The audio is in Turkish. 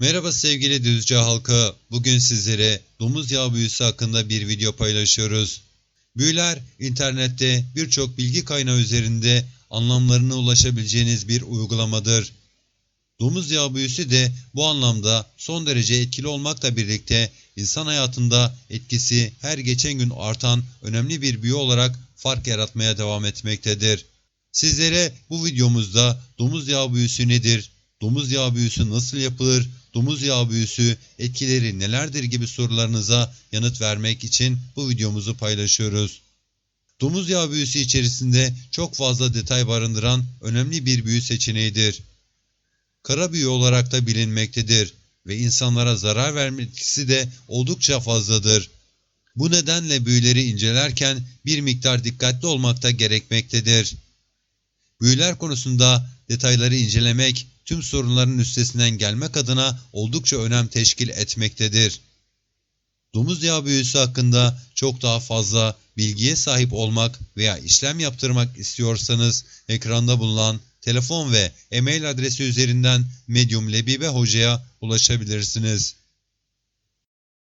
Merhaba sevgili Düzce halkı. Bugün sizlere domuz yağı büyüsü hakkında bir video paylaşıyoruz. Büyüler internette birçok bilgi kaynağı üzerinde anlamlarına ulaşabileceğiniz bir uygulamadır. Domuz yağı büyüsü de bu anlamda son derece etkili olmakla birlikte insan hayatında etkisi her geçen gün artan önemli bir büyü olarak fark yaratmaya devam etmektedir. Sizlere bu videomuzda domuz yağı büyüsü nedir, domuz yağı büyüsü nasıl yapılır, domuz yağı büyüsü etkileri nelerdir gibi sorularınıza yanıt vermek için bu videomuzu paylaşıyoruz. Domuz yağı büyüsü içerisinde çok fazla detay barındıran önemli bir büyü seçeneğidir. Kara büyü olarak da bilinmektedir ve insanlara zarar verme etkisi de oldukça fazladır. Bu nedenle büyüleri incelerken bir miktar dikkatli olmakta gerekmektedir. Büyüler konusunda detayları incelemek tüm sorunların üstesinden gelmek adına oldukça önem teşkil etmektedir. Domuz yağı büyüsü hakkında çok daha fazla bilgiye sahip olmak veya işlem yaptırmak istiyorsanız ekranda bulunan telefon ve e-mail adresi üzerinden Medium Lebibe Hoca'ya ulaşabilirsiniz.